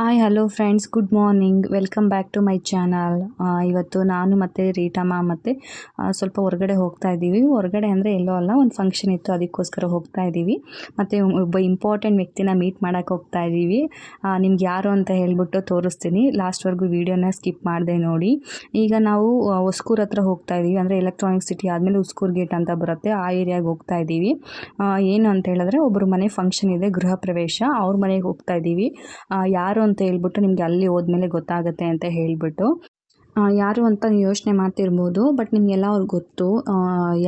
Hi hello friends good morning welcome back to my channel ಇವತ್ತು ನಾನು ಮತ್ತು ರೀಟಮ್ಮ ಮತ್ತು ಸ್ವಲ್ಪ ಹೊರಗಡೆ ಹೋಗ್ತಾ ಇದ್ದೀವಿ. ಹೊರಗಡೆ ಅಂದರೆ ಎಲ್ಲೋ ಅಲ್ಲ, ಒಂದು ಫಂಕ್ಷನ್ ಇತ್ತು, ಅದಕ್ಕೋಸ್ಕರ ಹೋಗ್ತಾ ಇದ್ದೀವಿ. ಮತ್ತು ಒಬ್ಬ ಇಂಪಾರ್ಟೆಂಟ್ ವ್ಯಕ್ತಿನ ಮೀಟ್ ಮಾಡೋಕ್ಕೆ ಹೋಗ್ತಾ ಇದ್ದೀವಿ. ನಿಮ್ಗೆ ಯಾರು ಅಂತ ಹೇಳ್ಬಿಟ್ಟು ತೋರಿಸ್ತೀನಿ. ಲಾಸ್ಟ್ವರೆಗೂ ವೀಡಿಯೋನ ಸ್ಕಿಪ್ ಮಾಡಿದೆ ನೋಡಿ. ಈಗ ನಾವು ಹೊಸ್ಕೂರ್ ಹತ್ರ ಹೋಗ್ತಾ ಇದ್ದೀವಿ. ಅಂದರೆ ಎಲೆಕ್ಟ್ರಾನಿಕ್ ಸಿಟಿ ಆದಮೇಲೆ ಉಸ್ಕೂರ್ ಗೇಟ್ ಅಂತ ಬರುತ್ತೆ. ಆ ಏರಿಯಾಗೆ ಹೋಗ್ತಾ ಇದ್ದೀವಿ. ಏನು ಅಂತ ಹೇಳಿದ್ರೆ ಒಬ್ಬರು ಮನೆ ಫಂಕ್ಷನ್ ಇದೆ, ಗೃಹ ಪ್ರವೇಶ. ಅವ್ರ ಮನೆಗೆ ಹೋಗ್ತಾ ಇದ್ದೀವಿ. ಯಾರು ಅಂತ ಹೇಳ್ಬಿಟ್ಟು ನಿಮಗೆ ಅಲ್ಲಿ ಹೋದ್ಮೇಲೆ ಗೊತ್ತಾಗುತ್ತೆ ಅಂತ ಹೇಳ್ಬಿಟ್ಟು ಯಾರು ಅಂತ ಯೋಚನೆ ಮಾಡ್ತಿರ್ಬೋದು, ಬಟ್ ನಿಮಗೆಲ್ಲ ಅವ್ರು ಗೊತ್ತು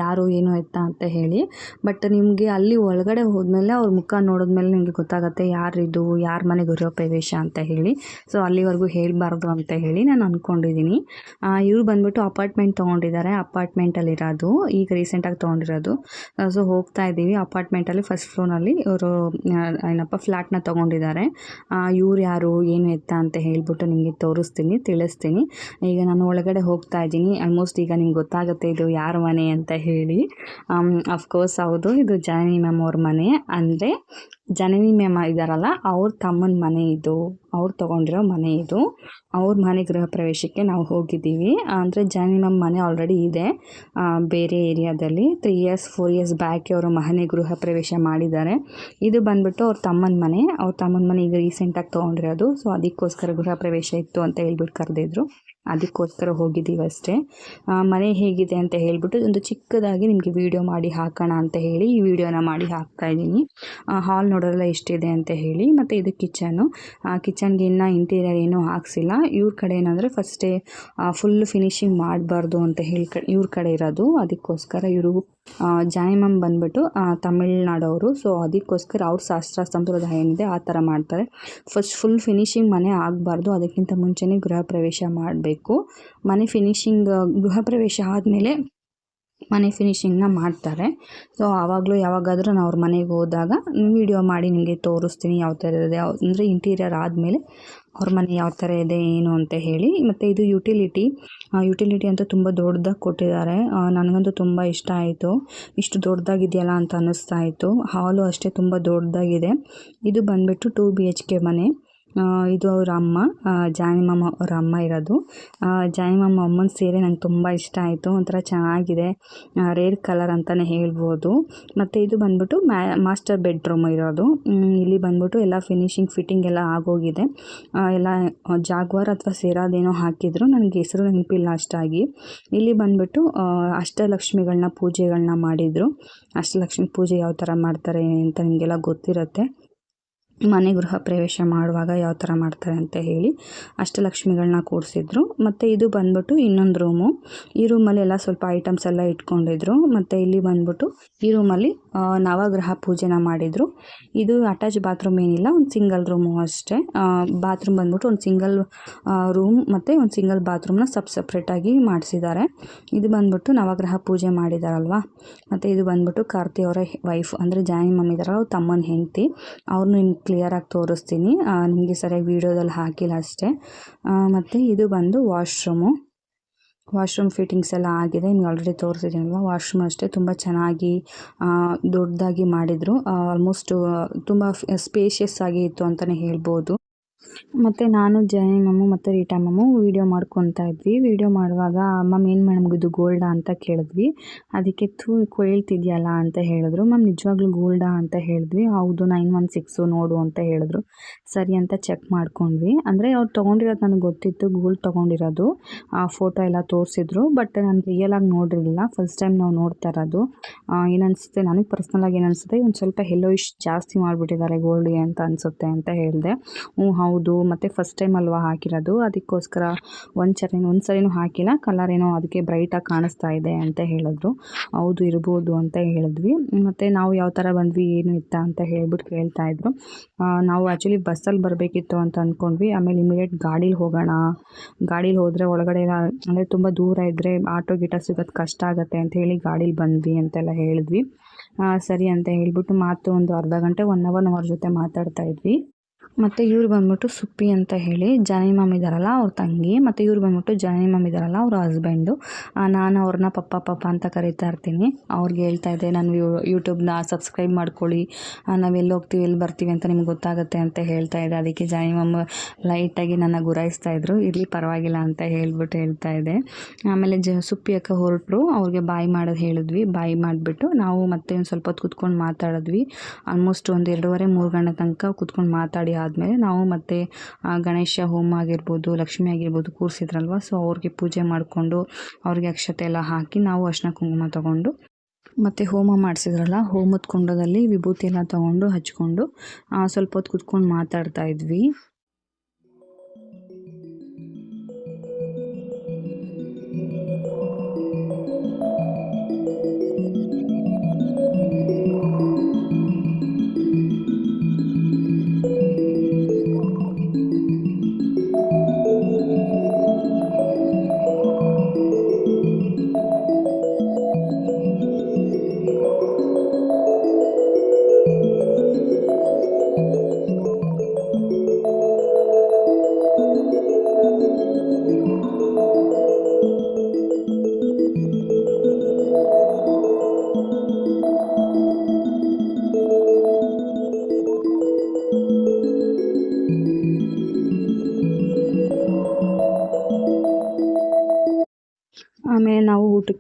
ಯಾರು, ಏನು, ಎತ್ತ ಅಂತ ಹೇಳಿ. ಬಟ್ ನಿಮಗೆ ಅಲ್ಲಿ ಒಳಗಡೆ ಹೋದ್ಮೇಲೆ ಅವ್ರ ಮುಖ ನೋಡಿದ್ಮೇಲೆ ನಿಮಗೆ ಗೊತ್ತಾಗುತ್ತೆ ಯಾರಿದು ಯಾರ ಮನೆ ಗೃಹ ಪ್ರವೇಶ ಅಂತ ಹೇಳಿ. ಸೊ ಅಲ್ಲಿವರೆಗೂ ಹೇಳಬಾರ್ದು ಅಂತ ಹೇಳಿ ನಾನು ಅಂದ್ಕೊಂಡಿದ್ದೀನಿ ಇವ್ರು ಬಂದ್ಬಿಟ್ಟು ಅಪಾರ್ಟ್ಮೆಂಟ್ ತೊಗೊಂಡಿದ್ದಾರೆ ಅಪಾರ್ಟ್ಮೆಂಟಲ್ಲಿರೋದು ಈಗ ರೀಸೆಂಟಾಗಿ ತೊಗೊಂಡಿರೋದು. ಸೊ ಹೋಗ್ತಾ ಇದ್ದೀವಿ ಅಪಾರ್ಟ್ಮೆಂಟಲ್ಲಿ ಫಸ್ಟ್ ಫ್ಲೋರ್ನಲ್ಲಿ ಇವರು ಏನಪ್ಪ ಫ್ಲ್ಯಾಟ್ನ ತೊಗೊಂಡಿದ್ದಾರೆ. ಇವ್ರು ಯಾರು, ಏನು, ಎತ್ತ ಅಂತ ಹೇಳಿಬಿಟ್ಟು ನಿಮಗೆ ತೋರಿಸ್ತೀನಿ, ತಿಳಿಸ್ತೀನಿ. ಈಗ ನಾನು ಒಳಗಡೆ ಹೋಗ್ತಾ ಇದ್ದೀನಿ. ಆಲ್ಮೋಸ್ಟ್ ಈಗ ನಿಮ್ಗೆ ಗೊತ್ತಾಗುತ್ತೆ ಇದು ಯಾರ ಮನೆ ಅಂತ ಹೇಳಿ. ಅಫ್ಕೋರ್ಸ್ ಹೌದು, ಇದು ಜನನಿ ಮ್ಯಾಮ್ ಅವ್ರ ಮನೆ. ಅಂದರೆ ಜನನಿ ಮ್ಯಾಮ್ ಇದ್ದಾರಲ್ಲ ಅವ್ರ ತಮ್ಮನ ಮನೆ ಇದು. ಅವ್ರು ತೊಗೊಂಡಿರೋ ಮನೆ ಇದು. ಅವ್ರ ಮನೆ ಗೃಹ ಪ್ರವೇಶಕ್ಕೆ ನಾವು ಹೋಗಿದ್ದೀವಿ. ಅಂದರೆ ಜನನಿ ಮ್ಯಾಮ್ ಮನೆ ಆಲ್ರೆಡಿ ಇದೆ. ಬೇರೆ ಏರಿಯಾದಲ್ಲಿ three years four years back ಅವರು ಮನೆ ಗೃಹ ಪ್ರವೇಶ ಮಾಡಿದ್ದಾರೆ. ಇದು ಬಂದ್ಬಿಟ್ಟು ಅವ್ರ ತಮ್ಮನ ಮನೆ. ಅವ್ರ ತಮ್ಮನ ಮನೆ ಈಗ ರೀಸೆಂಟಾಗಿ ತೊಗೊಂಡಿರೋದು. ಸೊ ಅದಕ್ಕೋಸ್ಕರ ಗೃಹ ಪ್ರವೇಶ ಇತ್ತು ಅಂತ ಹೇಳ್ಬಿಟ್ಟು ಕರೆದಿದ್ರು. ಅದಕ್ಕೋಸ್ಕರ ಹೋಗಿದ್ದೀವಿ ಅಷ್ಟೇ. ಮನೆ ಹೇಗಿದೆ ಅಂತ ಹೇಳಿಬಿಟ್ಟು ಒಂದು ಚಿಕ್ಕದಾಗಿ ನಿಮಗೆ ವಿಡಿಯೋ ಮಾಡಿ ಹಾಕೋಣ ಅಂತ ಹೇಳಿ ಈ ವಿಡಿಯೋನ ಮಾಡಿ ಹಾಕ್ತಾ ಇದ್ದೀನಿ. ಹಾಲ್ ನೋಡೋಲ್ಲ ಎಷ್ಟಿದೆ ಅಂತ ಹೇಳಿ ಮತ್ತು ಇದು ಕಿಚನು ಕಿಚನ್ಗೆ ಇನ್ನೂ ಇಂಟೀರಿಯರ್ ಏನೂ ಹಾಕ್ಸಿಲ್ಲ. ಇವ್ರ ಕಡೆ ಏನಂದರೆ ಫಸ್ಟೇ ಫುಲ್ ಫಿನಿಶಿಂಗ್ ಮಾಡಬಾರ್ದು ಅಂತ ಹೇಳಿ ಇವ್ರ ಕಡೆ ಇರೋದು. ಅದಕ್ಕೋಸ್ಕರ ಇವರು ಜಾಯಮಮ್ ಬಂದ್ಬಿಟ್ಟು ಆ, ತಮಿಳ್ನಾಡವರು. ಸೊ ಅದಕ್ಕೋಸ್ಕರ ಅವ್ರ ಶಾಸ್ತ್ರ ಸಂಪ್ರದಾಯ ಏನಿದೆ ಆ ಥರ ಮಾಡ್ತಾರೆ. ಫಸ್ಟ್ ಫುಲ್ ಫಿನಿಶಿಂಗ್ ಮನೆ ಆಗಬಾರ್ದು. ಅದಕ್ಕಿಂತ ಮುಂಚೆನೇ ಗೃಹ ಪ್ರವೇಶ ಮಾಡಬೇಕು. ಮನೆ ಫಿನಿಶಿಂಗ್ ಗೃಹ ಪ್ರವೇಶ ಆದಮೇಲೆ ಮನೆ ಫಿನಿಶಿಂಗ್ನ ಮಾಡ್ತಾರೆ. ಸೊ ಆವಾಗಲೂ ಯಾವಾಗಾದರೂ ನಾನು ಅವ್ರ ಮನೆಗೆ ಹೋದಾಗ ವಿಡಿಯೋ ಮಾಡಿ ನಿಮಗೆ ತೋರಿಸ್ತೀನಿ. ಯಾವ ಥರ ಇದೆ. ಅಂದರೆ ಇಂಟೀರಿಯರ್ ಆದಮೇಲೆ ಅವ್ರ ಮನೆ ಯಾವ ಥರ ಇದೆ, ಏನು ಅಂತ ಹೇಳಿ. ಮತ್ತು ಇದು ಯುಟಿಲಿಟಿ ಯುಟಿಲಿಟಿ ಅಂತ ತುಂಬ ದೊಡ್ಡದಾಗಿ ಕೊಟ್ಟಿದ್ದಾರೆ. ನನಗಂತೂ ತುಂಬ ಇಷ್ಟ ಆಯಿತು. ಇಷ್ಟು ದೊಡ್ಡದಾಗಿದೆಯಲ್ಲ ಅಂತ ಅನ್ನಿಸ್ತಾ ಇತ್ತು. ಹಾಲು ಅಷ್ಟೇ ತುಂಬ ದೊಡ್ಡದಾಗಿದೆ. ಇದು ಬಂದುಬಿಟ್ಟು ಟು ಬಿ ಎಚ್ ಕೆ ಮನೆ. ಇದು ಅವ್ರ ಅಮ್ಮ. ಜಾನಿ ಜಾನಿಮಮ್ಮ ಅವ್ರ ಅಮ್ಮ ಇರೋದು. ಜಾನಿ ಜಾನಿಮಮ್ಮ ಅಮ್ಮನ ಸೀರೆ ನಂಗೆ ತುಂಬ ಇಷ್ಟ ಆಯಿತು. ಒಂಥರ ಚೆನ್ನಾಗಿದೆ. ರೇರ್ ಕಲರ್ ಅಂತಲೇ ಹೇಳ್ಬೋದು. ಮತ್ತು ಇದು ಬಂದ್ಬಿಟ್ಟು ಮಾಸ್ಟರ್ ಬೆಡ್ರೂಮ್ ಇರೋದು. ಇಲ್ಲಿ ಬಂದ್ಬಿಟ್ಟು ಎಲ್ಲ ಫಿನಿಶಿಂಗ್, ಫಿಟ್ಟಿಂಗ್ ಎಲ್ಲ ಆಗೋಗಿದೆ. ಎಲ್ಲ ಜಾಗ್ವಾರ್ ಅಥವಾ ಸೇರಾದೇನೋ ಹಾಕಿದ್ರು. ನನಗೆ ಹೆಸರು ನೆನಪಿಲ್ಲ ಅಷ್ಟಾಗಿ. ಇಲ್ಲಿ ಬಂದ್ಬಿಟ್ಟು ಅಷ್ಟಲಕ್ಷ್ಮಿಗಳನ್ನ ಪೂಜೆಗಳನ್ನ ಮಾಡಿದರು. ಅಷ್ಟಲಕ್ಷ್ಮಿ ಪೂಜೆ ಯಾವ ಥರ ಮಾಡ್ತಾರೆ ಅಂತ ನಿಮಗೆಲ್ಲ ಗೊತ್ತಿರುತ್ತೆ. ಮನೆ ಗೃಹ ಪ್ರವೇಶ ಮಾಡುವಾಗ ಯಾವ ಥರ ಮಾಡ್ತಾರೆ ಅಂತ ಹೇಳಿ ಅಷ್ಟಲಕ್ಷ್ಮಿಗಳನ್ನ ಕೂಡಿಸಿದ್ರು. ಮತ್ತು ಇದು ಬಂದ್ಬಿಟ್ಟು ಇನ್ನೊಂದು ರೂಮು. ಈ ರೂಮಲ್ಲಿ ಎಲ್ಲ ಸ್ವಲ್ಪ ಐಟಮ್ಸ್ ಎಲ್ಲ ಇಟ್ಕೊಂಡಿದ್ರು. ಮತ್ತು ಇಲ್ಲಿ ಬಂದ್ಬಿಟ್ಟು ಈ ರೂಮಲ್ಲಿ ನವಗ್ರಹ ಪೂಜೆನ ಮಾಡಿದರು. ಇದು ಅಟ್ಯಾಚ್ ಬಾತ್ರೂಮ್ ಏನಿಲ್ಲ, ಒಂದು ಸಿಂಗಲ್ ರೂಮು ಅಷ್ಟೇ. ಬಾತ್ರೂಮ್ ಬಂದ್ಬಿಟ್ಟು ಒಂದು ಸಿಂಗಲ್ ರೂಮ್ ಮತ್ತು ಒಂದು ಸಿಂಗಲ್ ಬಾತ್ರೂಮ್ನ ಸಪ್ ಸಪ್ರೇಟಾಗಿ ಮಾಡಿಸಿದ್ದಾರೆ. ಇದು ಬಂದ್ಬಿಟ್ಟು ನವಗ್ರಹ ಪೂಜೆ ಮಾಡಿದಾರಲ್ವಾ? ಮತ್ತು ಇದು ಬಂದ್ಬಿಟ್ಟು ಕಾರ್ತಿ ಅವರ ವೈಫ್ ಅಂದರೆ ಜಾನಿ ಮಮ್ಮಿದಾರಲ್ಲ ಅವ್ರ ತಮ್ಮನ ಹೆಂಡತಿ. ಅವ್ರನ್ನೂ ಕ್ಲಿಯರಾಗಿ ತೋರಿಸ್ತೀನಿ. ನಿಮಗೆ ಸರಿಯಾಗಿ ವೀಡಿಯೋದಲ್ಲಿ ಹಾಕಿಲ್ಲ ಅಷ್ಟೇ. ಮತ್ತು ಇದು ಬಂದು ವಾಶ್ರೂಮು ವಾಶ್ರೂಮ್ ಫಿಟ್ಟಿಂಗ್ಸ್ ಎಲ್ಲ ಆಗಿದೆ. ನೀವು ಆಲ್ರೆಡಿ ತೋರಿಸಿದ್ದೀನಲ್ವ ವಾಶ್ರೂಮ್ ಅಷ್ಟೇ ತುಂಬ ಚೆನ್ನಾಗಿ ದೊಡ್ಡದಾಗಿ ಮಾಡಿದರು. ಆಲ್ಮೋಸ್ಟ್ ತುಂಬ ಸ್ಪೇಷಿಯಸ್ ಆಗಿ ಇತ್ತು ಅಂತಲೇ ಹೇಳ್ಬೋದು. ಮತ್ತು ನಾನು ಜಯ ಮ್ಯಾಮು ಮತ್ತು ರೀಟಾ ಮ್ಯಾಮು ವೀಡಿಯೋ ಮಾಡ್ಕೊತಾ ಇದ್ವಿ. ವೀಡಿಯೋ ಮಾಡುವಾಗ ಮ್ಯಾಮ್ ಏನು ಮೇಡಮ್ ಇದು ಗೋಲ್ಡಾ ಅಂತ ಕೇಳಿದ್ವಿ. ಅದಕ್ಕೆ ತೂ ಕೇಳ್ತಿದ್ಯಲ್ಲ ಅಂತ ಹೇಳಿದ್ರು. ಮ್ಯಾಮ್ ನಿಜವಾಗ್ಲೂ ಗೋಲ್ಡಾ ಅಂತ ಹೇಳಿದ್ವಿ. ಹೌದು, ನೈನ್ ಒನ್ ಸಿಕ್ಸು ನೋಡು ಅಂತ ಹೇಳಿದ್ರು. ಸರಿ ಅಂತ ಚೆಕ್ ಮಾಡ್ಕೊಂಡ್ವಿ. ಅಂದರೆ ಅವ್ರು ತೊಗೊಂಡಿರೋದು ನನಗೆ ಗೊತ್ತಿತ್ತು. ಗೋಲ್ಡ್ ತೊಗೊಂಡಿರೋದು. ಆ ಫೋಟೋ ಎಲ್ಲ ತೋರಿಸಿದ್ರು. ಬಟ್ ನಾನು ರಿಯಲಾಗಿ ನೋಡಿರಲಿಲ್ಲ ಫಸ್ಟ್ ಟೈಮ್ ನಾವು ನೋಡ್ತಾ ಇರೋದು. ಏನನ್ಸುತ್ತೆ? ನನಗೆ ಪರ್ಸ್ನಲಾಗಿ ಏನು ಅನಿಸುತ್ತೆ ಒಂದು ಸ್ವಲ್ಪ ಹೆಲ್ಲೋ ಜಾಸ್ತಿ ಮಾಡಿಬಿಟ್ಟಿದ್ದಾರೆ ಗೋಲ್ಡ್ಗೆ ಅಂತ ಅನಿಸುತ್ತೆ ಅಂತ ಹೇಳಿದೆ. ಹ್ಞೂ ಮತ್ತು ಫಸ್ಟ್ ಟೈಮ್ ಅಲ್ವಾ ಹಾಕಿರೋದು? ಅದಕ್ಕೋಸ್ಕರ ಒಂದು ಸರಿ ಒಂದು ಸರಿನೂ ಹಾಕಿಲ್ಲ ಕಲರ್ ಏನೋ ಅದಕ್ಕೆ ಬ್ರೈಟಾಗಿ ಕಾಣಿಸ್ತಾ ಇದೆ ಅಂತ ಹೇಳಿದ್ರು. ಹೌದು ಇರ್ಬೋದು ಅಂತ ಹೇಳಿದ್ವಿ. ಮತ್ತು ನಾವು ಯಾವ ಥರ ಬಂದ್ವಿ ಏನು ಇತ್ತ ಅಂತ ಹೇಳ್ಬಿಟ್ಟು ಕೇಳ್ತಾ ಇದ್ರು. ಆ, ನಾವು ಆ್ಯಕ್ಚುಲಿ ಬಸ್ಸಲ್ಲಿ ಬರಬೇಕಿತ್ತು ಅಂತ ಅಂದ್ಕೊಂಡ್ವಿ ಆಮೇಲೆ ಇಮಿಡಿಯೇಟ್ ಗಾಡೀಲಿ ಹೋಗೋಣ. ಗಾಡೀಲಿ ಹೋದರೆ ಒಳಗಡೆ ಎಲ್ಲ ಅಂದರೆ ತುಂಬ ದೂರ ಇದ್ದರೆ ಆಟೋ ಗಿಟ ಸಿಗೋದು ಕಷ್ಟ ಆಗುತ್ತೆ ಅಂತ ಹೇಳಿ ಗಾಡೀಲಿ ಬಂದ್ವಿ ಅಂತೆಲ್ಲ ಹೇಳಿದ್ವಿ. ಸರಿ ಅಂತ ಹೇಳಿಬಿಟ್ಟು ಮಾತು ಒಂದು ಅರ್ಧ ಗಂಟೆ ಒನ್ ಅವರ್ ಅವ್ರ ಜೊತೆ ಮಾತಾಡ್ತಾ ಇದ್ವಿ. ಮತ್ತು ಇವ್ರು ಬಂದ್ಬಿಟ್ಟು ಸುಪ್ಪಿ ಅಂತ ಹೇಳಿ ಜಾನಿ ಮಾಮ್ ಇದ್ದಾರಲ್ಲ ಅವ್ರ ತಂಗಿ, ಮತ್ತು ಇವ್ರು ಬಂದ್ಬಿಟ್ಟು ಜಾನಿ ಮಾಮ್ ಇದ್ದಾರಲ್ಲ ಅವ್ರ ಹಸ್ಬೆಂಡು ನಾನು ಅವ್ರನ್ನ ಪಪ್ಪ ಪಪ್ಪ ಅಂತ ಕರಿತಾ ಇರ್ತೀನಿ. ಅವ್ರಿಗೆ ಹೇಳ್ತಾ ಇದ್ದೆ, ನಾನು ಯೂಟ್ಯೂಬ್ನ ಸಬ್ಸ್ಕ್ರೈಬ್ ಮಾಡ್ಕೊಳ್ಳಿ. ನಾವು ಎಲ್ಲಿ ಹೋಗ್ತೀವಿ, ಎಲ್ಲಿ ಬರ್ತೀವಿ ಅಂತ ನಿಮ್ಗೆ ಗೊತ್ತಾಗುತ್ತೆ ಅಂತ ಹೇಳ್ತಾ ಇದ್ದೆ. ಅದಕ್ಕೆ ಜಾನಿ ಮಾಮ್ ಲೈಟಾಗಿ ನನ್ನ ಗುರಾಯಿಸ್ತಾ ಇದ್ರು. ಇರಲಿ, ಪರವಾಗಿಲ್ಲ ಅಂತ ಹೇಳ್ಬಿಟ್ಟು ಹೇಳ್ತಾ ಇದ್ದೆ. ಆಮೇಲೆ ಜ, ಸುಪ್ಪಿ ಅಕ್ಕ ಹೊರಟರು. ಅವ್ರಿಗೆ ಬಾಯಿ ಮಾಡೋದು ಹೇಳಿದ್ವಿ. ಬಾಯಿ ಮಾಡಿಬಿಟ್ಟು ನಾವು ಮತ್ತೆ ಒಂದು ಸ್ವಲ್ಪ ಹೊತ್ತು ಕುತ್ಕೊಂಡು ಮಾತಾಡಿದ್ವಿ. ಆಲ್ಮೋಸ್ಟ್ ಒಂದು ಎರಡೂವರೆ, ಮೂರು ಗಂಟೆ ತನಕ ಕುತ್ಕೊಂಡು ಮಾತಾಡಿ ಆದಮೇಲೆ ನಾವು ಮತ್ತೆ ಗಣೇಶ ಹೋಮ ಆಗಿರ್ಬೋದು, ಲಕ್ಷ್ಮಿ ಆಗಿರ್ಬೋದು ಕೂರಿಸಿದ್ರಲ್ವ? ಸೊ ಅವ್ರಿಗೆ ಪೂಜೆ ಮಾಡಿಕೊಂಡು ಅವ್ರಿಗೆ ಅಕ್ಷತೆ ಎಲ್ಲ ಹಾಕಿ ನಾವು ಅರ್ಶಿನ ಕುಂಕುಮ ತಗೊಂಡು ಮತ್ತು ಹೋಮ ಮಾಡಿಸಿದ್ರಲ್ಲ, ಹೋಮದ ಕುಂಡದಲ್ಲಿ ವಿಭೂತಿ ಎಲ್ಲ ತೊಗೊಂಡು ಹಚ್ಕೊಂಡು ಸ್ವಲ್ಪ ಹೊತ್ತು ಕುತ್ಕೊಂಡು ಮಾತಾಡ್ತಾ ಇದ್ವಿ.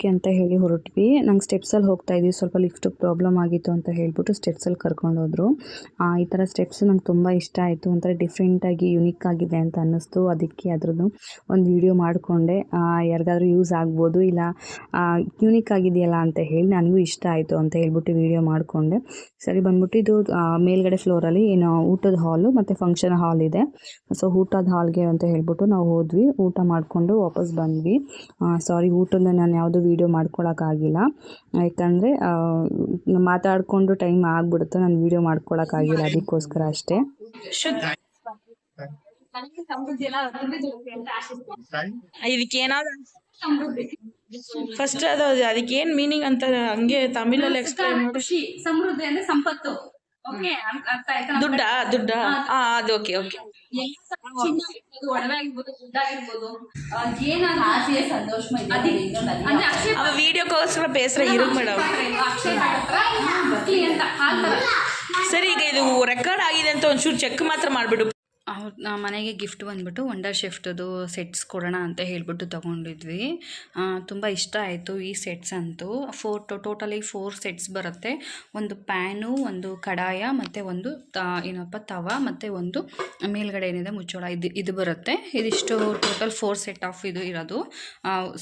ಊಟಕ್ಕೆ ಅಂತ ಹೇಳಿ ಹೊರಟ್ವಿ. ನಂಗೆ ಸ್ಟೆಪ್ಸಲ್ಲಿ ಹೋಗ್ತಾ ಇದ್ವಿ. ಸ್ವಲ್ಪ ಲಿಫ್ಟ್ ಪ್ರಾಬ್ಲಮ್ ಆಗಿತ್ತು ಅಂತ ಹೇಳ್ಬಿಟ್ಟು ಸ್ಟೆಪ್ಸಲ್ಲಿ ಕರ್ಕೊಂಡೋದ್ರು ಈ ಥರ ಸ್ಟೆಪ್ಸ್ ನಂಗೆ ತುಂಬ ಇಷ್ಟ ಆಯಿತು. ಒಂಥರ ಡಿಫ್ರೆಂಟಾಗಿ ಯುನಿಕ್ ಆಗಿದೆ ಅಂತ ಅನ್ನಿಸ್ತು. ಅದಕ್ಕೆ ಅದ್ರದ್ದು ಒಂದು ವಿಡಿಯೋ ಮಾಡಿಕೊಂಡೆ. ಯಾರಿಗಾದ್ರೂ ಯೂಸ್ ಆಗ್ಬೋದು ಇಲ್ಲ ಯುನಿಕ್ ಆಗಿದೆಯಲ್ಲ ಅಂತ ಹೇಳಿ ನನಗೂ ಇಷ್ಟ ಆಯಿತು ಅಂತ ಹೇಳ್ಬಿಟ್ಟು ವಿಡಿಯೋ ಮಾಡಿಕೊಂಡೆ. ಸರಿ, ಬಂದ್ಬಿಟ್ಟು ಇದು ಮೇಲ್ಗಡೆ ಫ್ಲೋರಲ್ಲಿ ಏನು ಊಟದ ಹಾಲು ಮತ್ತು ಫಂಕ್ಷನ್ ಹಾಲ್ ಇದೆ. ಸೊ ಊಟದ ಹಾಲ್ಗೆ ಅಂತ ಹೇಳ್ಬಿಟ್ಟು ನಾವು ಹೋದ್ವಿ. ಊಟ ಮಾಡಿಕೊಂಡು ವಾಪಸ್ ಬಂದ್ವಿ. ಸಾರಿ ಊಟದ ನಾನು ಯಾವುದೂ ವೀಡಿಯೋ ಮಾಡ್ಕೊಳಕ್ಕಾಗಿಲ್ಲ. ಯಾಕಂದರೆ ಮಾತಾಡಿಕೊಂಡು ಟೈಮ್ ಆಗ್ಬಿಡುತ್ತೆ ನಾನು ವೀಡಿಯೋ ಮಾಡ್ಕೊಳಕ್ಕಾಗಿಲ್ಲ ಅದಕ್ಕೋಸ್ಕರ ಅಷ್ಟೇ. ಇದಕ್ಕೆ ಏನಾದ್ರು ಫಸ್ಟ್ ಅದು ಅದಕ್ಕೆ ಏನ್ ಮೀನಿಂಗ್ ಅಂತ ಹಂಗೆ ತಮಿಳಲ್ಲಿ ಎಕ್ಸ್ಪ್ಲೈನ್ ಮಾಡಿ. ಸಮೃದ್ಧಿ ಅಂದ್ರೆ ಸಂಪತ್ತು. ದುಡ್ಡ? ದುಡ್ಡ? ಅದು ಓಕೆ ಓಕೆ. ಅವ ವಿಡಿಯೋಕ್ಕೋಸ್ಕರ ಬೇಸರ ಇರು ಮೇಡಮ್. ಸರಿ ಈಗ ಇದು ರೆಕಾರ್ಡ್ ಆಗಿದೆ ಅಂತ ಒಂಚೂರು ಚೆಕ್ ಮಾತ್ರ ಮಾಡ್ಬಿಡು. ಅವ್ರ ಮನೆಗೆ ಗಿಫ್ಟ್ ಬಂದುಬಿಟ್ಟು ವಂಡರ್ ಶಿಫ್ಟದು ಸೆಟ್ಸ್ ಕೊಡೋಣ ಅಂತ ಹೇಳ್ಬಿಟ್ಟು ತೊಗೊಂಡಿದ್ವಿ. ತುಂಬ ಇಷ್ಟ ಆಯಿತು ಈ ಸೆಟ್ಸ್ ಅಂತೂ. ಫೋರ್ ಟೋಟಲಿ ಫೋರ್ ಸೆಟ್ಸ್ ಬರುತ್ತೆ. ಒಂದು ಪ್ಯಾನು ಒಂದು ಕಡಾಯ, ಮತ್ತು ಒಂದು ತ, ಏನಪ್ಪ, ತವ, ಮತ್ತು ಒಂದು ಮೇಲ್ಗಡೆ ಏನಿದೆ ಮುಚ್ಚೋಳ. ಇದು ಇದು ಬರುತ್ತೆ. ಇದಿಷ್ಟು ಟೋಟಲ್ ಫೋರ್ ಸೆಟ್ ಆಫ್ ಇದು ಇರೋದು.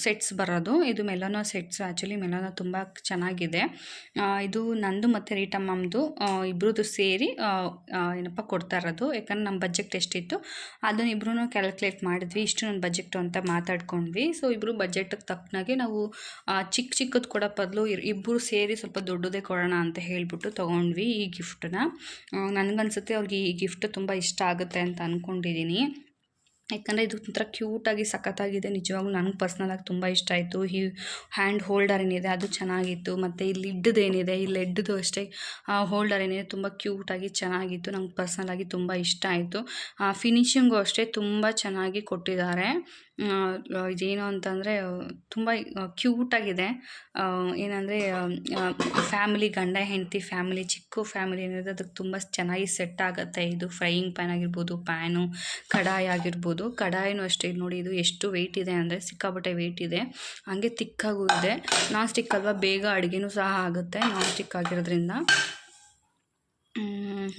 ಸೆಟ್ಸ್ ಬರೋದು. ಇದು ಮೆಲನೋ ಸೆಟ್ಸ್ ಆ್ಯಕ್ಚುಲಿ ಮೆಲನೋ ತುಂಬ ಚೆನ್ನಾಗಿದೆ. ಇದು ನಂದು ಮತ್ತು ರೀಟಮ್ಮಮ್ಮದು ಇಬ್ಬರದು ಸೇರಿ ಏನಪ್ಪ, ಕೊಡ್ತಾ ಇರೋದು. ಯಾಕಂದ್ರೆ ನಮ್ಮ ಬಜೆಟ್ ಎಷ್ಟಿತ್ತು, ಅದನ್ನ ಇಬ್ಬರೂ ಕ್ಯಾಲ್ಕುಲೇಟ್ ಮಾಡಿದ್ವಿ ಇಷ್ಟು ನನ್ನ ಬಜೆಟು ಅಂತ ಮಾತಾಡ್ಕೊಂಡ್ವಿ. ಸೊ ಇಬ್ಬರು ಬಜೆಟಿಗೆ ತಕ್ಕನಾಗೆ ನಾವು ಚಿಕ್ಕ ಚಿಕ್ಕದು ಕೊಡೋ ಬದಲು ಇಬ್ಬರು ಸೇರಿ ಸ್ವಲ್ಪ ದೊಡ್ಡದೇ ಕೊಡೋಣ ಅಂತ ಹೇಳಿಬಿಟ್ಟು ತೊಗೊಂಡ್ವಿ ಈ ಗಿಫ್ಟನ್ನ ನನಗನ್ಸುತ್ತೆ ಅವ್ರಿಗೆ ಈ ಗಿಫ್ಟ್ ತುಂಬ ಇಷ್ಟ ಆಗುತ್ತೆ ಅಂತ ಅಂದ್ಕೊಂಡಿದ್ದೀನಿ ಯಾಕಂದರೆ ಇದು ಒಂಥರ ಕ್ಯೂಟಾಗಿ ಸಖತ್ತಾಗಿದೆ. ನಿಜವಾಗ್ಲೂ ನನಗೆ ಪರ್ಸ್ನಲಾಗಿ ತುಂಬ ಇಷ್ಟ ಆಯಿತು. ಈ ಹ್ಯಾಂಡ್ ಹೋಲ್ಡರ್ ಏನಿದೆ ಅದು ಚೆನ್ನಾಗಿತ್ತು. ಮತ್ತು ಈ ಲಿಡ್ದು ಏನಿದೆ ಈ ಲೆಡ್ದು ಅಷ್ಟೇ ಹೋಲ್ಡರ್ ಏನಿದೆ ತುಂಬ ಕ್ಯೂಟಾಗಿ ಚೆನ್ನಾಗಿತ್ತು. ನಂಗೆ ಪರ್ಸ್ನಲಾಗಿ ತುಂಬ ಇಷ್ಟ ಆಯಿತು. ಫಿನಿಷಿಂಗು ಅಷ್ಟೇ ತುಂಬ ಚೆನ್ನಾಗಿ ಕೊಟ್ಟಿದ್ದಾರೆ. ಆ, ಇದೇನು ಅಂತಂದರೆ ತುಂಬ ಕ್ಯೂಟಾಗಿದೆ ಏನಂದರೆ ಫ್ಯಾಮಿಲಿ ಗಂಡ, ಹೆಂಡತಿ ಫ್ಯಾಮಿಲಿ ಚಿಕ್ಕ ಫ್ಯಾಮಿಲಿ ಏನಿದೆ ಅದಕ್ಕೆ ತುಂಬ ಚೆನ್ನಾಗಿ ಸೆಟ್ ಆಗುತ್ತೆ. ಇದು ಫ್ರೈಯಿಂಗ್ ಪ್ಯಾನ್ ಆಗಿರ್ಬೋದು ಪ್ಯಾನು ಕಡಾಯಿ ಆಗಿರ್ಬೋದು. ಕಡಾಯಿನೂ ಅಷ್ಟೇ, ನೋಡಿ, ಇದು ಎಷ್ಟು ವೆಯ್ಟ್ ಇದೆ ಅಂದರೆ ಸಿಕ್ಕಾಪಟ್ಟೆ ವೆಯ್ಟ್ ಇದೆ. ಹಾಗೆ ತಿಕ್ಕಾಗೂ ಇದೆ. ನಾನ್ ಸ್ಟಿಕ್ ಅಲ್ವಾ, ಬೇಗ ಅಡುಗೆನೂ ಸಹ ಆಗುತ್ತೆ ನಾನ್ ಸ್ಟಿಕ್ ಆಗಿರೋದ್ರಿಂದ.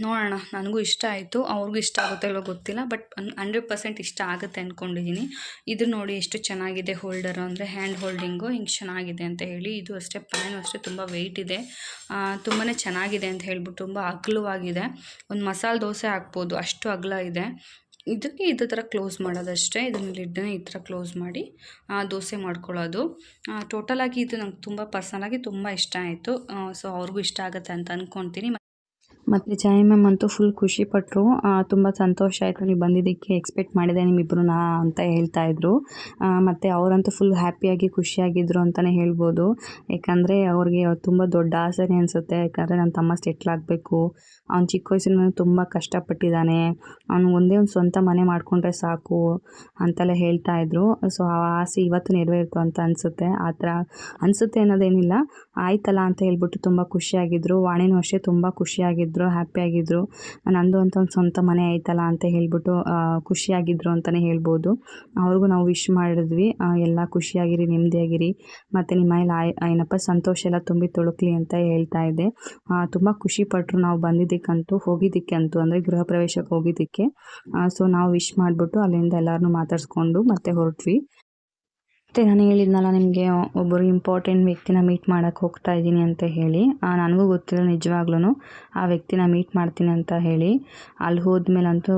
ನೋಡೋಣ. ನನಗೂ ಇಷ್ಟ ಆಯಿತು. ಅವ್ರಿಗೂ ಇಷ್ಟ ಆಗುತ್ತೆ ಗೊತ್ತಿಲ್ಲ ಬಟ್ ಹಂಡ್ರೆಡ್ ಪರ್ಸೆಂಟ್ ಇಷ್ಟ ಆಗುತ್ತೆ ಅಂದ್ಕೊಂಡಿದ್ದೀನಿ ಇದು ನೋಡಿ ಎಷ್ಟು ಚೆನ್ನಾಗಿದೆ ಹೋಲ್ಡರು ಅಂದರೆ ಹ್ಯಾಂಡ್ ಹೋಲ್ಡಿಂಗು ಹಿಂಗೆ ಚೆನ್ನಾಗಿದೆ ಅಂತ ಹೇಳಿ. ಇದು ಅಷ್ಟೇ ಪ್ಯಾನು ಅಷ್ಟೇ ತುಂಬ ವೆಯ್ಟ್ ಇದೆ. ತುಂಬಾ ಚೆನ್ನಾಗಿದೆ ಅಂತ ಹೇಳ್ಬಿಟ್ಟು ತುಂಬ ಅಗಲವಾಗಿದೆ. ಒಂದು ಮಸಾಲೆ ದೋಸೆ ಹಾಕ್ಬೋದು, ಅಷ್ಟು ಅಗಲ ಇದೆ. ಇದಕ್ಕೆ ಇದೇ ಥರ ಕ್ಲೋಸ್ ಮಾಡೋದಷ್ಟೇ. ಇದನ್ನು ಲಿಡ್ಡನ್ನೇ ಈ ಥರ ಕ್ಲೋಸ್ ಮಾಡಿ ದೋಸೆ ಮಾಡ್ಕೊಳ್ಳೋದು. ಟೋಟಲಾಗಿ ಇದು ನಂಗೆ ತುಂಬ ಪರ್ಸ್ನಲಾಗಿ ತುಂಬ ಇಷ್ಟ ಆಯಿತು. ಸೊ ಅವ್ರಿಗೂ ಇಷ್ಟ ಆಗುತ್ತೆ ಅಂತ ಅಂದ್ಕೊತೀನಿ ಮತ್ತು ಚಾಯ್ ಮ್ಯಾಮ್ ಅಂತೂ ಫುಲ್ ಖುಷಿಪಟ್ಟರು ತುಂಬ ಸಂತೋಷ ಆಯಿತು. ನೀವು ಬಂದಿದ್ದಕ್ಕೆ ಎಕ್ಸ್ಪೆಕ್ಟ್ ಮಾಡಿದೆ ನಿಮ್ಮಿಬ್ಬರನ್ನ ಅಂತ ಹೇಳ್ತಾ ಇದ್ರು. ಮತ್ತು ಅವರಂತೂ ಫುಲ್ ಹ್ಯಾಪಿಯಾಗಿ ಖುಷಿಯಾಗಿದ್ದರು ಅಂತಲೇ ಹೇಳ್ಬೋದು. ಯಾಕಂದರೆ ಅವ್ರಿಗೆ ತುಂಬ ದೊಡ್ಡ ಆಸೆನೇ ಅನಿಸುತ್ತೆ. ಯಾಕಂದರೆ ನನ್ನ ತಮ್ಮ ಸೆಟ್ಲಾಗಬೇಕು ಅವ್ನು ಚಿಕ್ಕ ವಯಸ್ಸಿನ ತುಂಬ ಕಷ್ಟಪಟ್ಟಿದ್ದಾನೆ. ಅವ್ನು ಒಂದೇ ಒಂದು ಸ್ವಂತ ಮನೆ ಮಾಡಿಕೊಂಡ್ರೆ ಸಾಕು ಅಂತೆಲ್ಲ ಹೇಳ್ತಾ ಇದ್ರು. ಸೊ ಆ ಆಸೆ ಇವತ್ತು ನೆರವೇರಿತು ಅಂತ ಅನಿಸುತ್ತೆ. ಆ ಥರ ಅನಿಸುತ್ತೆ ಅನ್ನೋದೇನಿಲ್ಲ. ಆಯ್ತಲ್ಲ ಅಂತ ಹೇಳ್ಬಿಟ್ಟು ತುಂಬ ಖುಷಿಯಾಗಿದ್ದರು ವಾಣಿನೂ ಅಷ್ಟೇ ತುಂಬ ಖುಷಿಯಾಗಿದ್ದರು ಹ್ಯಾಪಿಯಾಗಿದ್ದರು ನಂದು ಅಂತ ಒಂದು ಸ್ವಂತ ಮನೆ ಆಯ್ತಲ್ಲ ಅಂತ ಹೇಳ್ಬಿಟ್ಟು ಖುಷಿಯಾಗಿದ್ದರು ಅಂತಲೇ ಹೇಳ್ಬೋದು. ಅವ್ರಿಗೂ ನಾವು ವಿಶ್ ಮಾಡಿದ್ವಿ. ಎಲ್ಲ ಖುಷಿಯಾಗಿರಿ, ನೆಮ್ಮದಿಯಾಗಿರಿ. ಮತ್ತು ನಿಮ್ಮ ಮನೇಲಿ ಏನಪ್ಪ, ಸಂತೋಷ ಎಲ್ಲ ತುಂಬಿ ತುಳುಕ್ಲಿ ಅಂತ ಹೇಳ್ತಾ ಇದ್ದೆ. ತುಂಬ ಖುಷಿಪಟ್ಟರು ನಾವು ಬಂದಿದ್ದಕ್ಕಂತೂ, ಹೋಗಿದ್ದಕ್ಕಂತೂ, ಅಂದರೆ ಗೃಹ ಪ್ರವೇಶಕ್ಕೆ ಹೋಗಿದ್ದಕ್ಕೆ. ಸೊ ನಾವು ವಿಶ್ ಮಾಡಿಬಿಟ್ಟು ಅಲ್ಲಿಂದ ಎಲ್ಲರನ್ನೂ ಮಾತಾಡಿಸ್ಕೊಂಡು ಮತ್ತೆ ಹೊರಟ್ವಿ. ಮತ್ತು ನಾನು ಹೇಳಿದ್ನಲ್ಲ ನಿಮಗೆ ಒಬ್ಬರು ಇಂಪಾರ್ಟೆಂಟ್ ವ್ಯಕ್ತಿನ ಮೀಟ್ ಮಾಡೋಕ್ಕೆ ಹೋಗ್ತಾ ಇದ್ದೀನಿ ಅಂತ ಹೇಳಿ. ನನಗೂ ಗೊತ್ತಿಲ್ಲ ನಿಜವಾಗ್ಲೂ ಆ ವ್ಯಕ್ತಿನ ಮೀಟ್ ಮಾಡ್ತೀನಿ ಅಂತ ಹೇಳಿ. ಅಲ್ಲಿ ಹೋದ್ಮೇಲಂತೂ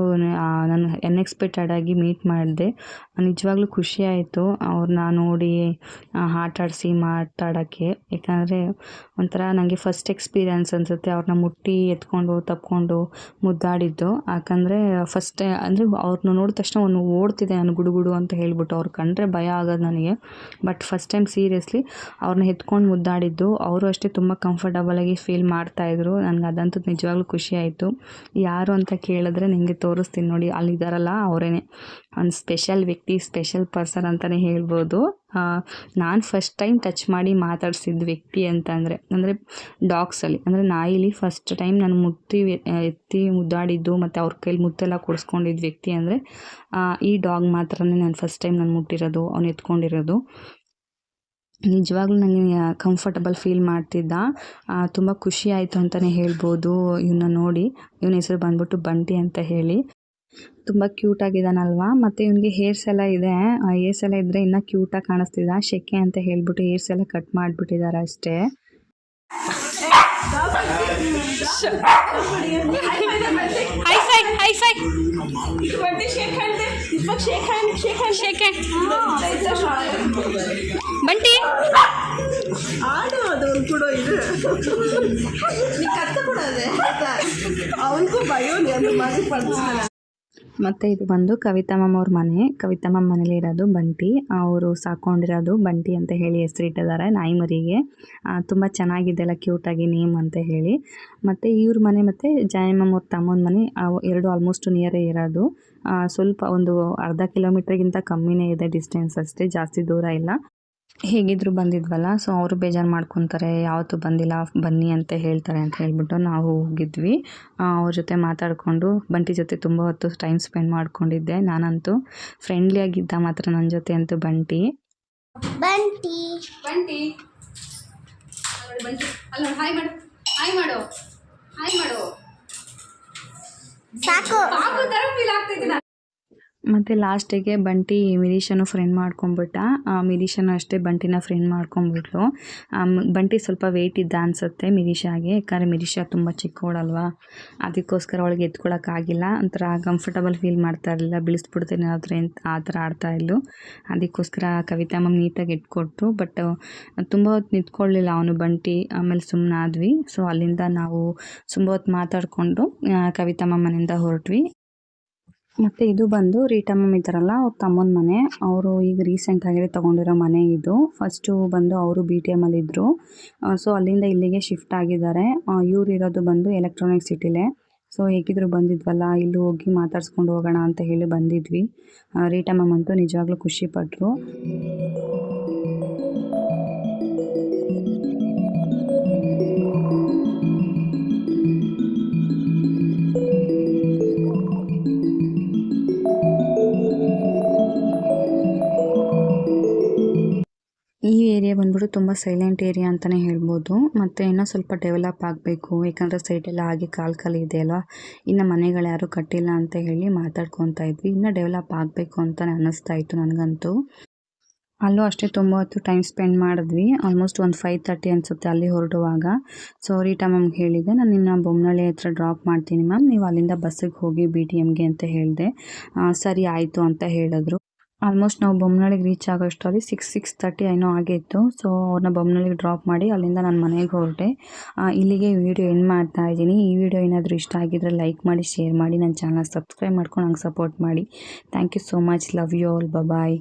ನಾನು ಅನ್ಎಕ್ಸ್ಪೆಕ್ಟೆಡ್ ಆಗಿ ಮೀಟ್ ಮಾಡಿದೆ. ನಿಜವಾಗ್ಲೂ ಖುಷಿ ಆಯಿತು. ಅವ್ರನ್ನ ನೋಡಿ ಆಟಾಡಿಸಿ ಮಾತಾಡೋಕ್ಕೆ. ಯಾಕಂದರೆ ಒಂಥರ ನನಗೆ ಫಸ್ಟ್ ಎಕ್ಸ್ಪೀರಿಯನ್ಸ್ ಅನಿಸುತ್ತೆ. ಅವ್ರನ್ನ ಮುಟ್ಟಿ, ಎತ್ಕೊಂಡು, ತಪ್ಕೊಂಡು ಮುದ್ದಾಡಿದ್ದು. ಯಾಕಂದರೆ ಫಸ್ಟ್ ಅಂದರೆ ಅವ್ರನ್ನ ನೋಡಿದ ತಕ್ಷಣ ಅವನು ಓಡ್ತಿದೆ ನಾನು ಗುಡುಗುಡು ಅಂತ ಹೇಳಿಬಿಟ್ಟು. ಅವ್ರು ಕಂಡ್ರೆ ಭಯ ಆಗೋದು ನನಗೆ. ಬಟ್ ಫಸ್ಟ್ ಟೈಮ್ ಸೀರಿಯಸ್ಲಿ ಅವ್ರನ್ನ ಎತ್ಕೊಂಡು ಮುದ್ದಾಡಿದ್ದು. ಅವರು ಅಷ್ಟೇ ತುಂಬ ಕಂಫರ್ಟಬಲಾಗಿ ಫೀಲ್ ಮಾಡ್ತಾಯಿದ್ರು ನನಗೆ ಅದಂತೂ ನಿಜವಾಗ್ಲೂ ಖುಷಿ ಆಯಿತು. ಯಾರು ಅಂತ ಕೇಳಿದ್ರೆ ನಿಮಗೆ ತೋರಿಸ್ತೀನಿ ನೋಡಿ ಅಲ್ಲಿದ್ದಾರಲ್ಲ ಅವರೇನೆ. ಒಂದು ಸ್ಪೆಷಲ್ ವ್ಯಕ್ತಿ ಸ್ಪೆಷಲ್ ಪರ್ಸನ್ ಅಂತಲೇ ಹೇಳ್ಬೋದು. ನಾನು ಫಸ್ಟ್ ಟೈಮ್ ಟಚ್ ಮಾಡಿ ಮಾತಾಡಿಸಿದ ವ್ಯಕ್ತಿ ಅಂತಂದರೆ, ಅಂದರೆ ಡಾಗ್ಸಲ್ಲಿ ಅಂದರೆ ನಾಯಿಲಿ ಫಸ್ಟ್ ಟೈಮ್ ನಾನು ಮುಟ್ಟಿ ಎತ್ತಿ ಮುದ್ದಾಡಿದ್ದು ಮತ್ತು ಅವ್ರ ಕೈಲಿ ಮುತ್ತೆಲ್ಲ ಕೊಡಿಸ್ಕೊಂಡಿದ್ದ ವ್ಯಕ್ತಿ ಅಂದರೆ ಈ ಡಾಗ್ ಮಾತ್ರನೇ ನಾನು ಫಸ್ಟ್ ಟೈಮ್ ನಾನು ಮುಟ್ಟಿರೋದು, ಅವ್ನು ಎತ್ಕೊಂಡಿರೋದು. ನಿಜವಾಗ್ಲೂ ನನಗೆ ಕಂಫರ್ಟಬಲ್ ಫೀಲ್ ಮಾಡ್ತಿದ್ದ. ತುಂಬ ಖುಷಿ ಆಯಿತು ಅಂತಲೇ ಹೇಳ್ಬೋದು ಇವನ್ನ ನೋಡಿ. ಇವನ ಹೆಸರು ಬಂದ್ಬಿಟ್ಟು ಬಂಟಿ ಅಂತ ಹೇಳಿ. ತುಂಬ ಕ್ಯೂಟ್ ಆಗಿದ್ದಾನಲ್ವಾ? ಮತ್ತೆ ಇವನಿಗೆ ಹೇರ್ಸ್ ಎಲ್ಲ ಇದೆ. ಹೇರ್ಸ್ ಎಲ್ಲ ಇದ್ದರೆ ಇನ್ನೂ ಕ್ಯೂಟಾಗಿ ಕಾಣಿಸ್ತಿದ್ದ ಶೆಕೆ ಅಂತ ಹೇಳ್ಬಿಟ್ಟು ಹೇರ್ಸ್ ಎಲ್ಲ ಕಟ್ ಮಾಡಿಬಿಟ್ಟಿದ್ದಾರೆ ಅಷ್ಟೇ. ಬಂಟಿ. ಕೂಡ ಇದೆ. ನೀ ಕತ್ತ ಕೊಡೋದೆ ಅವನಿಗೂ ಭಯ ಒಂದು ಪಡಿಸ್ತಾನೆ ಮತ್ತು ಇದು ಬಂದು ಕವಿತಾ ಮ್ಯಾಮ್ ಅವ್ರ ಮನೆ. ಕವಿತಾ ಮ್ಯಾಮ್ ಮನೇಲಿ ಇರೋದು ಬಂಟಿ. ಅವರು ಸಾಕೊಂಡಿರೋದು ಬಂಟಿ ಅಂತ ಹೇಳಿ ಹೆಸರಿಟ್ಟಿದ್ದಾರೆ ನಾಯಿ ಮರಿಗೆ ತುಂಬ ಕ್ಯೂಟ್ ಕ್ಯೂಟಾಗಿ ನೇಮ್ ಅಂತ ಹೇಳಿ. ಮತ್ತು ಇವ್ರ ಮನೆ ಮತ್ತು ಜಯಮ್ಮ ಅವ್ರ ತಮ್ಮನ ಮನೆ ಎರಡು ಆಲ್ಮೋಸ್ಟ್ ನಿಯರೇ ಇರೋದು. ಸ್ವಲ್ಪ ಒಂದು ಅರ್ಧ ಕಿಲೋಮೀಟ್ರಿಗಿಂತ ಕಮ್ಮಿನೇ ಇದೆ ಡಿಸ್ಟೆನ್ಸ್ ಅಷ್ಟೇ, ಜಾಸ್ತಿ ದೂರ ಇಲ್ಲ. ಹೇಗಿದ್ರು ಬಂದಿದ್ವಲ್ಲ ಸೊ ಅವರು ಬೇಜಾರು ಮಾಡ್ಕೊತಾರೆ ಯಾವತ್ತೂ ಬಂದಿಲ್ಲ ಬನ್ನಿ ಅಂತ ಹೇಳ್ತಾರೆ ಅಂತ ಹೇಳ್ಬಿಟ್ಟು ನಾವು ಹೋಗಿದ್ವಿ. ಅವ್ರ ಜೊತೆ ಮಾತಾಡಿಕೊಂಡು ಬಂಟಿ ಜೊತೆ ತುಂಬ ಹೊತ್ತು ಟೈಮ್ ಸ್ಪೆಂಡ್ ಮಾಡ್ಕೊಂಡಿದ್ದೆ. ನಾನಂತೂ ಫ್ರೆಂಡ್ಲಿ ಆಗಿದ್ದ ಮಾತ್ರ ನನ್ನ ಜೊತೆ ಅಂತೂ ಬಂಟಿ. ಬಂಟಿ. ಬಂಟಿ. ಬಂಟಿ. ಅಲ್ಲ ಹಾಯ್ ಮಾಡು. ಹಾಯ್ ಮಾಡು. ಹಾಯ್ ಮಾಡು. ಸಾಕು. ಸಾಕು ತರ ಫೀಲ್ ಆಗ್ತೈತೆ ನಾನು ಮತ್ತು ಲಾಸ್ಟಿಗೆ ಬಂಟಿ ಮಿರೀಶನು ಫ್ರೆಂಡ್ ಮಾಡ್ಕೊಂಬಿಟ್ಟ. ಮಿರೀಶನು ಅಷ್ಟೇ ಬಂಟಿನ ಫ್ರೆಂಡ್ ಮಾಡ್ಕೊಂಬಿಟ್ಲು. ಬಂಟಿ ಸ್ವಲ್ಪ ವೆಯ್ಟ್ ಇದ್ದ ಅನಿಸುತ್ತೆ ಮಿರೀಶಾಗೆ ಯಾಕಂದರೆ ಮಿರೀಶಾ ತುಂಬ ಚಿಕ್ಕವಳಲ್ವಾ. ಅದಕ್ಕೋಸ್ಕರ ಅವಳಿಗೆ ಎತ್ಕೊಳ್ಳೋಕ್ಕಾಗಿಲ್ಲ ಒಂಥರ ಕಂಫರ್ಟಬಲ್ ಫೀಲ್ ಮಾಡ್ತಾ ಇರಲಿಲ್ಲ. ಬಿಳಿಸ್ಬಿಡ್ತೀನಿ ಆದರೆ ಆ ಥರ ಆಡ್ತಾ ಇದ್ಲು. ಅದಕ್ಕೋಸ್ಕರ ಕವಿತಾ ಮ್ಯಾಮ್ ನೀಟಾಗಿ ಇಟ್ಕೊಟ್ರು ಬಟ್ ತುಂಬ ಹೊತ್ತು ನಿಂತ್ಕೊಳ್ಳಿಲ್ಲ ಅವನು ಬಂಟಿ. ಆಮೇಲೆ ಸುಮ್ಮನೆ ಆದ್ವಿ. ಸೊ ಅಲ್ಲಿಂದ ನಾವು ತುಂಬ ಹೊತ್ತು ಮಾತಾಡಿಕೊಂಡು ಕವಿತಾ ಮ್ಯಾಮ್ ಹೊರಟ್ವಿ. ಮತ್ತು ಇದು ಬಂದು ರೀಟಾ ಮ್ಯಾಮ್ ಇದ್ದಾರಲ್ಲ ಅವ್ರ ತಮ್ಮನ ಮನೆ. ಅವರು ಈಗ ರೀಸೆಂಟ್ ಆಗಿ ತೊಗೊಂಡಿರೋ ಮನೆ ಇದು. ಫಸ್ಟು ಬಂದು ಅವರು ಬಿ ಟಿ ಎಮ್ಮಲ್ಲಿ ಇದ್ದರು ಸೊ ಅಲ್ಲಿಂದ ಇಲ್ಲಿಗೆ ಶಿಫ್ಟ್ ಆಗಿದ್ದಾರೆ. ಇವ್ರು ಇರೋದು ಬಂದು ಎಲೆಕ್ಟ್ರಾನಿಕ್ ಸಿಟಿಲೇ ಸೊ ಹೇಗಿದ್ರು ಬಂದಿದ್ವಲ್ಲ ಇಲ್ಲಿ ಹೋಗಿ ಮಾತಾಡ್ಸ್ಕೊಂಡು ಹೋಗೋಣ ಅಂತ ಹೇಳಿ ಬಂದಿದ್ವಿ. ಆ, ರೀಟಾ ಮ್ಯಾಮ್ ಅಂತೂ ನಿಜವಾಗ್ಲೂ ಖುಷಿಪಟ್ಟರು ತುಂಬ ಸೈಲೆಂಟ್ ಏರಿಯಾ ಅಂತಲೇ ಹೇಳ್ಬೋದು. ಮತ್ತು ಇನ್ನೂ ಸ್ವಲ್ಪ ಡೆವಲಪ್ ಆಗಬೇಕು. ಯಾಕಂದರೆ ಸೈಡೆಲ್ಲ ಹಾಗೆ ಕಾಲು ಇದೆ ಅಲ್ವಾ? ಇನ್ನು ಮನೆಗಳು ಯಾರೂ ಕಟ್ಟಿಲ್ಲ ಅಂತ ಹೇಳಿ ಮಾತಾಡ್ಕೊತ ಇದ್ವಿ. ಇನ್ನೂ ಡೆವಲಪ್ ಆಗಬೇಕು ಅಂತಾನೆ ಅನ್ನಿಸ್ತಾ ಇತ್ತು ನನಗಂತೂ. ಅಲ್ಲೂ ಅಷ್ಟೇ ತುಂಬ ಹೊತ್ತು ಟೈಮ್ ಸ್ಪೆಂಡ್ ಮಾಡಿದ್ವಿ. ಆಲ್ಮೋಸ್ಟ್ ಒಂದು ಫೈವ್ ತರ್ಟಿ ಅನಿಸುತ್ತೆ ಅಲ್ಲಿ ಹೊರಡುವಾಗ. ಸೊ ರೀಟಾ ಹೇಳಿದೆ ನಾನು ನಿನ್ನ ಬೊಮ್ಮನಳ್ಳಿ ಹತ್ರ ಡ್ರಾಪ್ ಮಾಡ್ತೀನಿ ಮ್ಯಾಮ್ ನೀವು ಅಲ್ಲಿಂದ ಬಸ್ಸಿಗೆ ಹೋಗಿ ಬಿ ಟಿ ಎಮ್ಗೆ ಅಂತ ಹೇಳಿದೆ. ಸರಿ ಆಯಿತು ಅಂತ ಹೇಳಿದ್ರು. ಆಲ್ಮೋಸ್ಟ್ ನಾವು ಬೊಮ್ಮನಳ್ಳಿಗೆ ರೀಚ್ ಆಗೋಷ್ಟರಲ್ಲಿ ಸಿಕ್ಸ್ ಸಿಕ್ಸ್ ತರ್ಟಿ ಏನೋ ಆಗಿತ್ತು. ಸೊ ಅವ್ರನ್ನ ಬೊಮ್ಮನಳ್ಳಿಗೆ ಡ್ರಾಪ್ ಮಾಡಿ ಅಲ್ಲಿಂದ ನಾನು ಮನೆಗೆ ಹೊರಟೆ. ಇಲ್ಲಿಗೆ ವಿಡಿಯೋ ಎಂಡ್ ಮಾಡ್ತಾ ಇದ್ದೀನಿ. ಈ ವಿಡಿಯೋ ಏನಾದರೂ ಇಷ್ಟ ಆಗಿದ್ರೆ ಲೈಕ್ ಮಾಡಿ ಶೇರ್ ಮಾಡಿ ನನ್ನ ಚಾನಲ್ ಸಬ್ಸ್ಕ್ರೈಬ್ ಮಾಡ್ಕೊಂಡು ನಂಗೆ ಸಪೋರ್ಟ್ ಮಾಡಿ. Thank you so much love you all bye